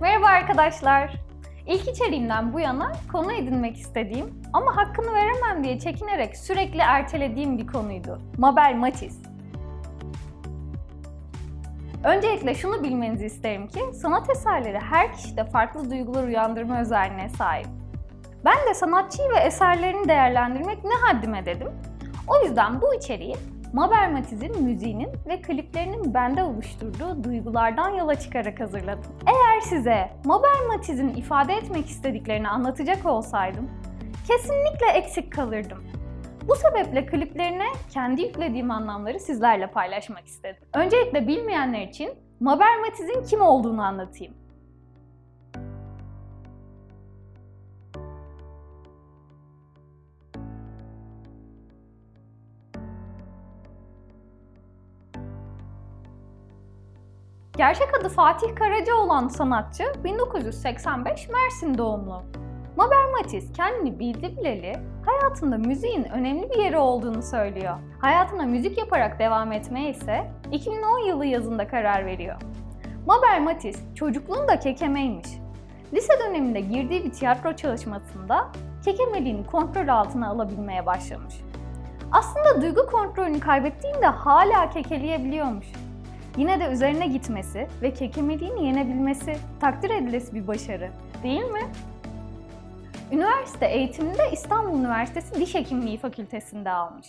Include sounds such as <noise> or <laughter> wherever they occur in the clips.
Merhaba arkadaşlar. İlk içeriğimden bu yana konu edinmek istediğim ama hakkını veremem diye çekinerek sürekli ertelediğim bir konuydu. Mabel Matiz. Öncelikle şunu bilmenizi isterim ki sanat eserleri her kişide farklı duygular uyandırma özelliğine sahip. Ben de sanatçıyı ve eserlerini değerlendirmek ne haddime dedim. O yüzden bu içeriği Mabel Matiz'in müziğinin ve kliplerinin bende oluşturduğu duygulardan yola çıkarak hazırladım. Eğer size Mabel Matiz'in ifade etmek istediklerini anlatacak olsaydım, kesinlikle eksik kalırdım. Bu sebeple kliplerine kendi yüklediğim anlamları sizlerle paylaşmak istedim. Öncelikle bilmeyenler için Mabel Matiz'in kim olduğunu anlatayım. Gerçek adı Fatih Karaca olan sanatçı 1985 Mersin doğumlu. Mabel Matiz kendini bildi bileli hayatında müziğin önemli bir yeri olduğunu söylüyor. Hayatına müzik yaparak devam etmeye ise 2010 yılı yazında karar veriyor. Mabel Matiz çocukluğunda kekemeymiş. Lise döneminde girdiği bir tiyatro çalışmasında kekemeliğini kontrol altına alabilmeye başlamış. Aslında duygu kontrolünü kaybettiğinde hala kekeleyebiliyormuş. Yine de üzerine gitmesi ve kekemeliğini yenebilmesi takdir edilesi bir başarı, değil mi? Üniversite eğitimini de İstanbul Üniversitesi Diş Hekimliği Fakültesinde almış.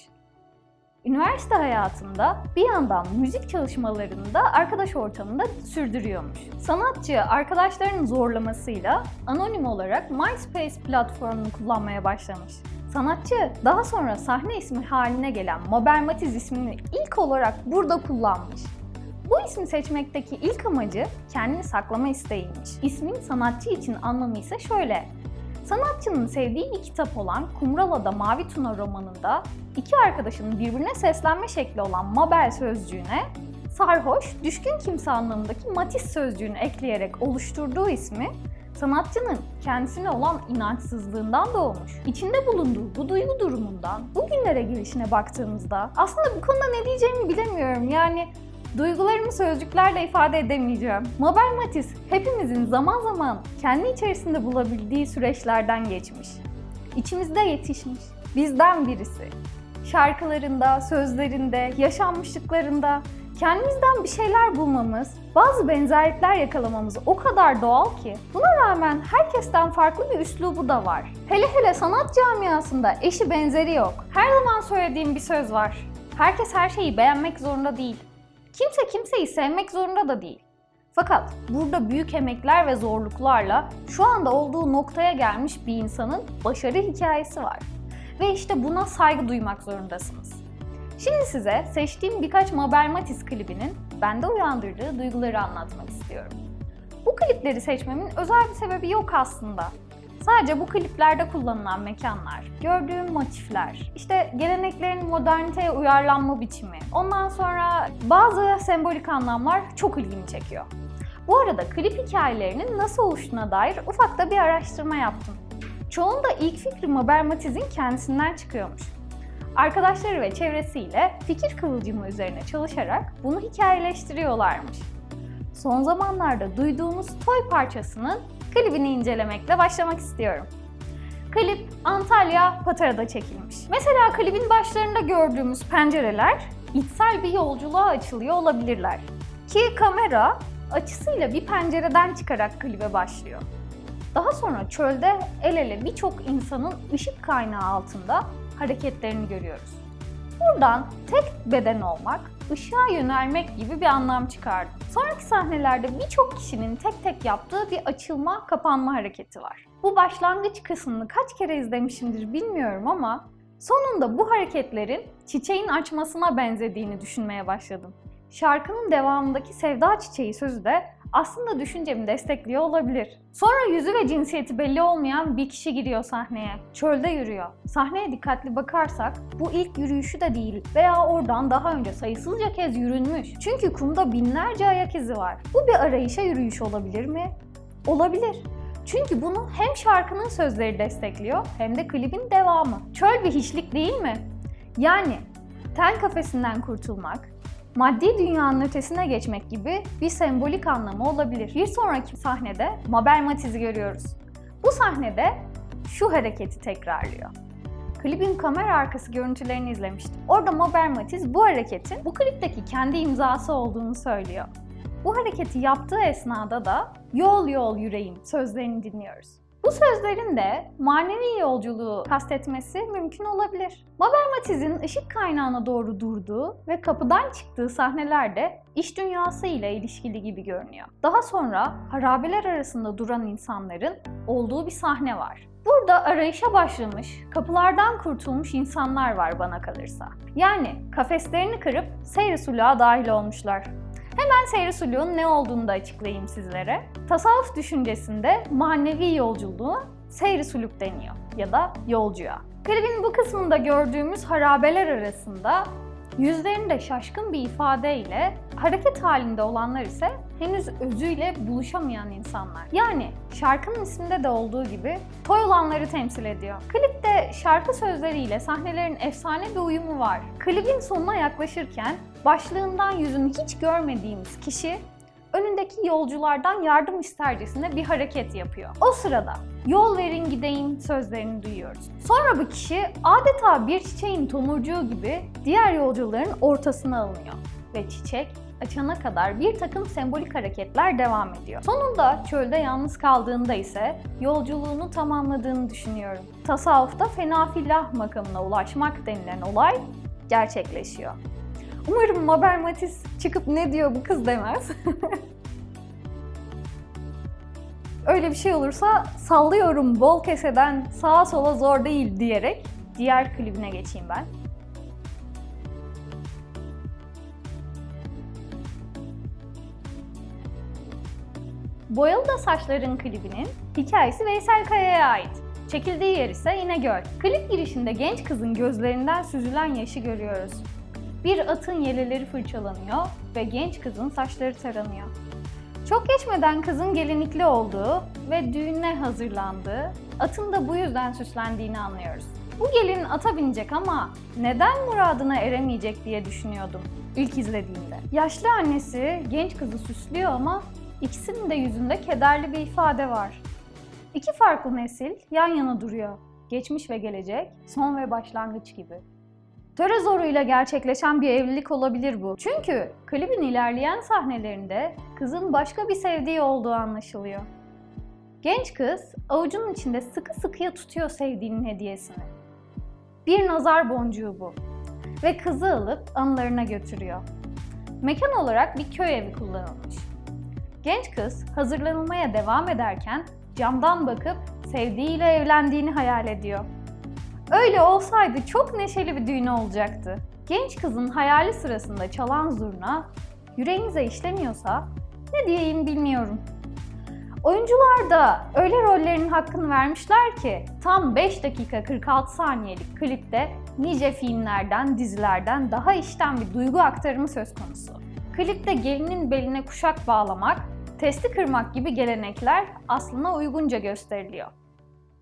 Üniversite hayatında bir yandan müzik çalışmalarını da arkadaş ortamında sürdürüyormuş. Sanatçı arkadaşlarının zorlamasıyla anonim olarak MySpace platformunu kullanmaya başlamış. Sanatçı daha sonra sahne ismi haline gelen Mabel Matiz ismini ilk olarak burada kullanmış. Bu ismi seçmekteki ilk amacı kendini saklama isteğiymiş. İsmin sanatçı için anlamı ise şöyle. Sanatçının sevdiği bir kitap olan Kumrala'da Mavi Tuna romanında iki arkadaşının birbirine seslenme şekli olan Mabel sözcüğüne sarhoş, düşkün kimse anlamındaki Matis sözcüğünü ekleyerek oluşturduğu ismi sanatçının kendisine olan inançsızlığından doğmuş. İçinde bulunduğu bu duygu durumundan bugünlere gelişine baktığımızda aslında bu konuda ne diyeceğimi bilemiyorum. Yani Duygularımı sözcüklerle ifade edemeyeceğim. Mabel Matiz hepimizin zaman zaman kendi içerisinde bulabildiği süreçlerden geçmiş. İçimizde yetişmiş. Bizden birisi. Şarkılarında, sözlerinde, yaşanmışlıklarında kendimizden bir şeyler bulmamız, bazı benzerlikler yakalamamız o kadar doğal ki. Buna rağmen herkesten farklı bir üslubu da var. Hele hele sanat camiasında eşi benzeri yok. Her zaman söylediğim bir söz var. Herkes her şeyi beğenmek zorunda değil. Kimse kimseyi sevmek zorunda da değil. Fakat burada büyük emekler ve zorluklarla şu anda olduğu noktaya gelmiş bir insanın başarı hikayesi var. Ve işte buna saygı duymak zorundasınız. Şimdi size seçtiğim birkaç Mabel Matiz klibinin bende uyandırdığı duyguları anlatmak istiyorum. Bu klipleri seçmemin özel bir sebebi yok aslında. Sadece bu kliplerde kullanılan mekanlar, gördüğüm motifler, işte geleneklerin moderniteye uyarlanma biçimi, ondan sonra bazı sembolik anlamlar çok ilgimi çekiyor. Bu arada klip hikayelerinin nasıl oluştuğuna dair ufak da bir araştırma yaptım. Çoğunda ilk fikri Mabel Matiz'in kendisinden çıkıyormuş. Arkadaşları ve çevresiyle fikir kıvılcımı üzerine çalışarak bunu hikayeleştiriyorlarmış. Son zamanlarda duyduğunuz toy parçasının klibini incelemekle başlamak istiyorum. Klip Antalya Patara'da çekilmiş. Mesela klibin başlarında gördüğümüz pencereler içsel bir yolculuğa açılıyor olabilirler. Ki kamera açısıyla bir pencereden çıkarak klibe başlıyor. Daha sonra çölde el ele birçok insanın ışık kaynağı altında hareketlerini görüyoruz. Buradan tek beden olmak, ışığa yönelmek gibi bir anlam çıkardım. Sonraki sahnelerde birçok kişinin tek tek yaptığı bir açılma, kapanma hareketi var. Bu başlangıç kısmını kaç kere izlemişimdir bilmiyorum ama sonunda bu hareketlerin çiçeğin açmasına benzediğini düşünmeye başladım. Şarkının devamındaki Sevda Çiçeği sözü de aslında düşüncemi destekliyor olabilir. Sonra yüzü ve cinsiyeti belli olmayan bir kişi giriyor sahneye. Çölde yürüyor. Sahneye dikkatli bakarsak bu ilk yürüyüşü de değil veya oradan daha önce sayısızca kez yürünmüş. Çünkü kumda binlerce ayak izi var. Bu bir arayışa yürüyüş olabilir mi? Olabilir. Çünkü bunu hem şarkının sözleri destekliyor hem de klibin devamı. Çöl bir hiçlik değil mi? Yani ten kafesinden kurtulmak, maddi dünyanın ötesine geçmek gibi bir sembolik anlamı olabilir. Bir sonraki sahnede Mabel Matiz'i görüyoruz. Bu sahnede şu hareketi tekrarlıyor. Klibin kamera arkası görüntülerini izlemiştim. Orada Mabel Matiz bu hareketin bu klipteki kendi imzası olduğunu söylüyor. Bu hareketi yaptığı esnada da yol yol yüreğim sözlerini dinliyoruz. Bu sözlerin de manevi yolculuğu kastetmesi mümkün olabilir. Mabel Matiz'in ışık kaynağına doğru durduğu ve kapıdan çıktığı sahnelerde iş dünyası ile ilişkili gibi görünüyor. Daha sonra harabeler arasında duran insanların olduğu bir sahne var. Burada arayışa başlamış, kapılardan kurtulmuş insanlar var bana kalırsa. Yani kafeslerini kırıp seyri suluğa dahil olmuşlar. Hemen seyri suluğun ne olduğunu da açıklayayım sizlere. Tasavvuf düşüncesinde manevi yolculuğu seyri suluk deniyor ya da yolcuya. Klibin bu kısmında gördüğümüz harabeler arasında yüzlerinde şaşkın bir ifadeyle hareket halinde olanlar ise henüz özüyle buluşamayan insanlar. Yani şarkının isminde de olduğu gibi toy olanları temsil ediyor. Klipte şarkı sözleriyle sahnelerin efsane bir uyumu var. Klibin sonuna yaklaşırken başlığından yüzünü hiç görmediğimiz kişi önündeki yolculardan yardım istercesine bir hareket yapıyor. O sırada yol verin gideyim sözlerini duyuyoruz. Sonra bu kişi adeta bir çiçeğin tomurcuğu gibi diğer yolcuların ortasına alınıyor ve çiçek açana kadar bir takım sembolik hareketler devam ediyor. Sonunda çölde yalnız kaldığında ise yolculuğunu tamamladığını düşünüyorum. Tasavvufta fenafillah makamına ulaşmak denilen olay gerçekleşiyor. Umarım Mabel Matiz çıkıp ne diyor bu kız demez. Öyle bir şey olursa sallıyorum bol keseden sağa sola zor değil diyerek diğer klibine geçeyim ben. Boyalı da Saçların klibinin hikayesi Veysel Kaya'ya ait. Çekildiği yer ise İnegöl. Klip girişinde genç kızın gözlerinden süzülen yaşı görüyoruz. Bir atın yeleleri fırçalanıyor ve genç kızın saçları taranıyor. Çok geçmeden kızın gelinlikli olduğu ve düğüne hazırlandığı, atın da bu yüzden süslendiğini anlıyoruz. Bu gelin ata binecek ama neden muradına eremeyecek diye düşünüyordum ilk izlediğimde. Yaşlı annesi genç kızı süslüyor ama ikisinin de yüzünde kederli bir ifade var. İki farklı nesil yan yana duruyor. Geçmiş ve gelecek, son ve başlangıç gibi. Töre zoruyla gerçekleşen bir evlilik olabilir bu. Çünkü klibin ilerleyen sahnelerinde kızın başka bir sevdiği olduğu anlaşılıyor. Genç kız avucunun içinde sıkı sıkıya tutuyor sevdiğinin hediyesini. Bir nazar boncuğu bu ve kızı alıp anılarına götürüyor. Mekan olarak bir köy evi kullanılmış. Genç kız hazırlanılmaya devam ederken camdan bakıp sevdiğiyle evlendiğini hayal ediyor. Öyle olsaydı çok neşeli bir düğün olacaktı. Genç kızın hayali sırasında çalan zurna yüreğinize işlemiyorsa ne diyeyim bilmiyorum. Oyuncular da öyle rollerinin hakkını vermişler ki tam 5 dakika 46 saniyelik klipte nice filmlerden, dizilerden daha işten bir duygu aktarımı söz konusu. Klipte gelinin beline kuşak bağlamak, testi kırmak gibi gelenekler aslına uygunca gösteriliyor.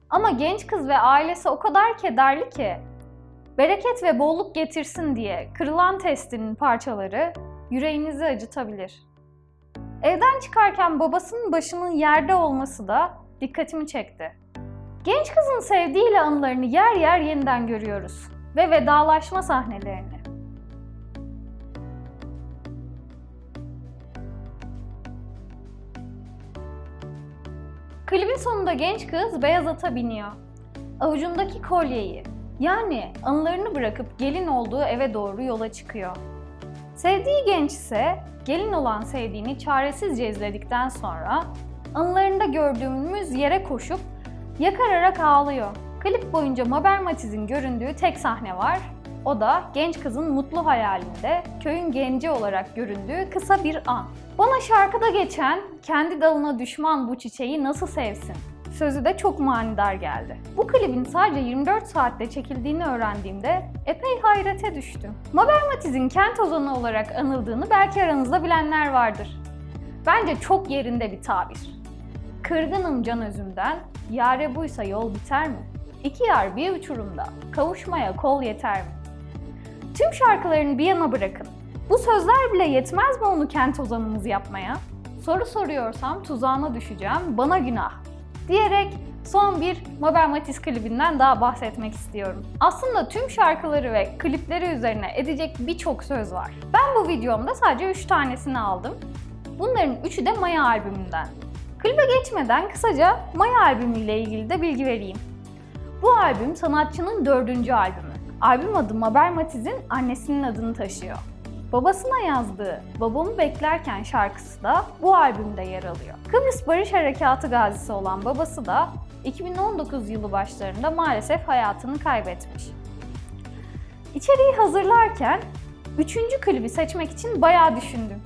Ama genç kız ve ailesi o kadar kederli ki bereket ve bolluk getirsin diye kırılan testinin parçaları yüreğinizi acıtabilir. Evden çıkarken babasının başının yerde olması da dikkatimi çekti. Genç kızın sevdiğiyle anılarını yer yer yeniden görüyoruz ve vedalaşma sahnelerini. Klibin sonunda genç kız beyaz ata biniyor. Avucundaki kolyeyi, yani anılarını bırakıp gelin olduğu eve doğru yola çıkıyor. Sevdiği genç ise gelin olan sevdiğini çaresizce izledikten sonra anılarında gördüğümüz yere koşup yakararak ağlıyor. Klip boyunca Mabel Matiz'in göründüğü tek sahne var. O da genç kızın mutlu hayalinde köyün genci olarak göründüğü kısa bir an. Bana şarkıda geçen kendi dalına düşman bu çiçeği nasıl sevsin sözü de çok manidar geldi. Bu klibin sadece 24 saatte çekildiğini öğrendiğimde epey hayrete düştüm. Mabel Matiz'in kent ozanı olarak anıldığını belki aranızda bilenler vardır. Bence çok yerinde bir tabir. Kırgınım can özümden, yare buysa yol biter mi? İki yar bir uçurumda, kavuşmaya kol yeter mi? Tüm şarkılarını bir yana bırakın. Bu sözler bile yetmez mi onu kent ozanımız yapmaya? Soru soruyorsam tuzağına düşeceğim, bana günah. Diyerek son bir Mabel Matiz klibinden daha bahsetmek istiyorum. Aslında tüm şarkıları ve klipleri üzerine edecek birçok söz var. Ben bu videomda sadece 3 tanesini aldım. Bunların üçü de Maya albümünden. Klibe geçmeden kısaca Maya albümüyle ilgili de bilgi vereyim. Bu albüm sanatçının dördüncü albümü. Albüm adı Mabel Matiz'in annesinin adını taşıyor. Babasına yazdığı Babamı Beklerken şarkısı da bu albümde yer alıyor. Kıbrıs Barış Harekatı gazisi olan babası da 2019 yılı başlarında maalesef hayatını kaybetmiş. İçeriği hazırlarken üçüncü klibi seçmek için bayağı düşündüm.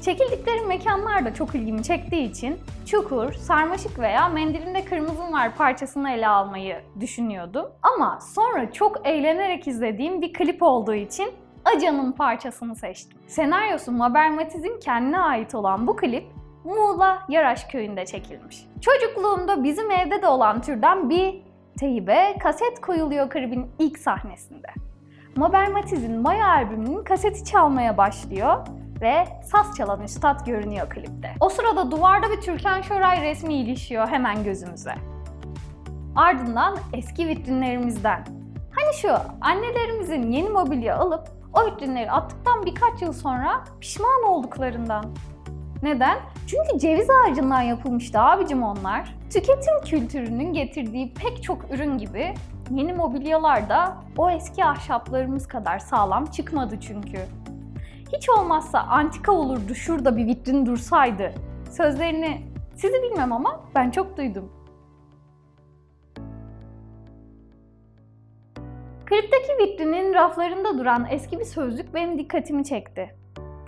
Çekildikleri mekanlar da çok ilgimi çektiği için Çukur, Sarmaşık veya Mendilinde Kırmızın Var parçasını ele almayı düşünüyordum. Ama sonra çok eğlenerek izlediğim bir klip olduğu için Aca'nın parçasını seçtim. Senaryosu Mabel Matiz'in kendine ait olan bu klip Muğla Yaraş köyünde çekilmiş. Çocukluğumda bizim evde de olan türden bir teybe kaset koyuluyor klibin ilk sahnesinde. Mabel Matiz'in Maya albümünün kaseti çalmaya başlıyor ve saz çalan üstad görünüyor klipte. O sırada duvarda bir Türkan Şoray resmi ilişiyor hemen gözümüze. Ardından eski vitrinlerimizden. Hani şu annelerimizin yeni mobilya alıp o vitrinleri attıktan birkaç yıl sonra pişman olduklarından. Neden? Çünkü ceviz ağacından yapılmıştı abicim onlar. Tüketim kültürünün getirdiği pek çok ürün gibi yeni mobilyalar da o eski ahşaplarımız kadar sağlam çıkmadı çünkü. Hiç olmazsa antika olurdu şurada bir vitrin dursaydı. Sözlerini sizi bilmem ama ben çok duydum. Klipteki vitrinin raflarında duran eski bir sözlük benim dikkatimi çekti.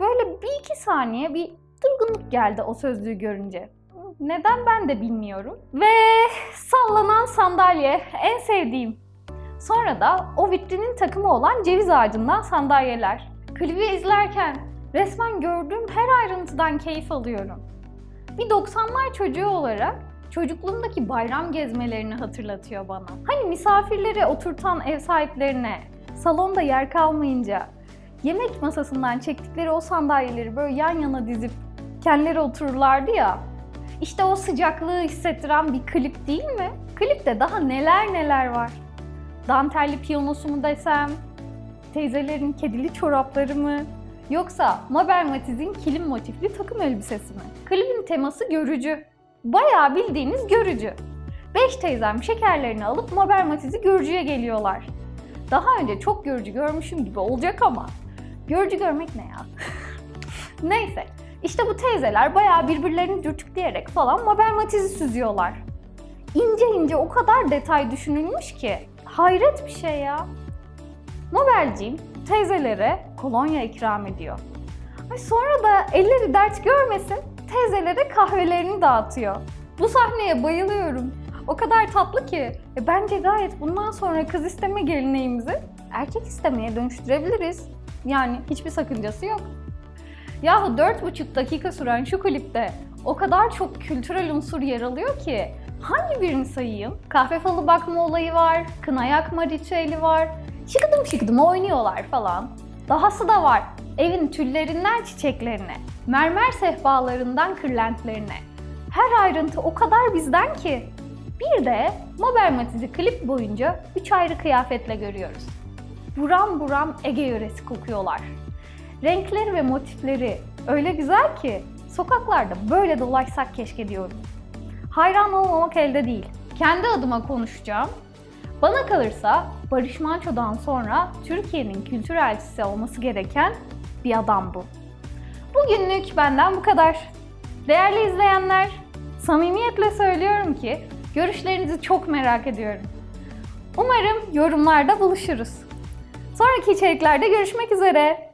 Böyle bir iki saniye bir durgunluk geldi o sözlüğü görünce. Neden ben de bilmiyorum. Ve sallanan sandalye en sevdiğim. Sonra da o vitrinin takımı olan ceviz ağacından sandalyeler. Klibi izlerken resmen gördüğüm her ayrıntıdan keyif alıyorum. Bir 90'lar çocuğu olarak çocukluğumdaki bayram gezmelerini hatırlatıyor bana. Hani misafirleri oturtan ev sahiplerine salonda yer kalmayınca yemek masasından çektikleri o sandalyeleri böyle yan yana dizip kendileri otururlardı ya. İşte o sıcaklığı hissettiren bir klip değil mi? Klipte daha neler neler var. Dantelli piyanosu mu desem, teyzelerin kedili çorapları mı? Yoksa Mabel Matiz'in kilim motifli takım elbisesi mi? Klibin teması görücü. Bayağı bildiğiniz görücü. Beş teyzem şekerlerini alıp Mabel Matiz'i görücüye geliyorlar. Daha önce çok görücü görmüşüm gibi olacak ama görücü görmek ne ya? <laughs> Neyse, işte bu teyzeler bayağı birbirlerini dürtükleyerek falan Mabel Matiz'i süzüyorlar. İnce ince o kadar detay düşünülmüş ki hayret bir şey ya. Mabelciğim teyzelere kolonya ikram ediyor. Ay sonra da elleri dert görmesin teyzelere kahvelerini dağıtıyor. Bu sahneye bayılıyorum. O kadar tatlı ki. E, bence gayet bundan sonra kız isteme geleneğimizi erkek istemeye dönüştürebiliriz. Yani hiçbir sakıncası yok. Yahu 4,5 dakika süren şu klipte o kadar çok kültürel unsur yer alıyor ki hangi birini sayayım? Kahve falı bakma olayı var, kına yakma ritüeli var, şıkıdım şıkıdım oynuyorlar falan. Dahası da var. Evin tüllerinden çiçeklerine, mermer sehpalarından kırlentlerine. Her ayrıntı o kadar bizden ki. Bir de Mabel Matiz'i klip boyunca üç ayrı kıyafetle görüyoruz. Buram buram Ege yöresi kokuyorlar. Renkleri ve motifleri öyle güzel ki sokaklarda böyle dolaşsak keşke diyorum. Hayran olmamak elde değil. Kendi adıma konuşacağım. Bana kalırsa Barış Manço'dan sonra Türkiye'nin kültür elçisi olması gereken bir adam bu. Bugünlük benden bu kadar. Değerli izleyenler, samimiyetle söylüyorum ki görüşlerinizi çok merak ediyorum. Umarım yorumlarda buluşuruz. Sonraki içeriklerde görüşmek üzere.